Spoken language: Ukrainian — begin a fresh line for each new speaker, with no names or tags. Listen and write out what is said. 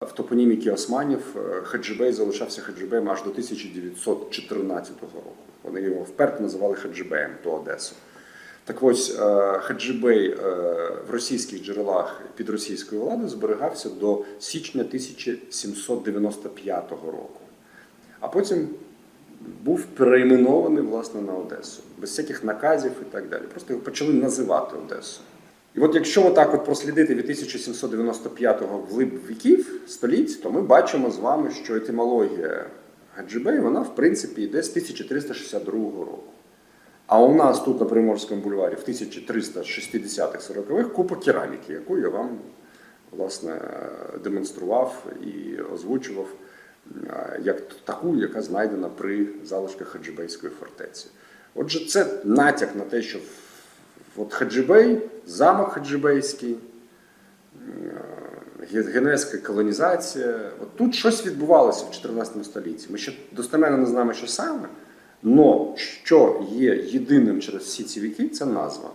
В топоніміки османів е, Хаджибей залишався Хаджибеєм аж до 1914 року. Вони його вперто називали Хаджибеєм ту Одесу. Так ось е, Хаджибей е, в російських джерелах під російською владою зберігався до січня 1795 року. А потім був перейменований власне на Одесу, без всяких наказів і так далі. Просто його почали називати Одесу. І от якщо отак от прослідити від 1795-го вглиб віків століть, то ми бачимо з вами, що етимологія Гаджибей, вона в принципі йде з 1362 року. А у нас тут на Приморському бульварі в 1360-40-х купа кераміки, яку я вам власне демонстрував і озвучував як таку, яка знайдена при залишках Хаджибейської фортеці. Отже, це натяк на те, що от Хаджибей, замок Хаджибейський, е, колонізація. От тут щось відбувалося в 14 столітті. Ми ще достеменно не знаємо, що саме, але що є єдиним через всі ці віки, це назва.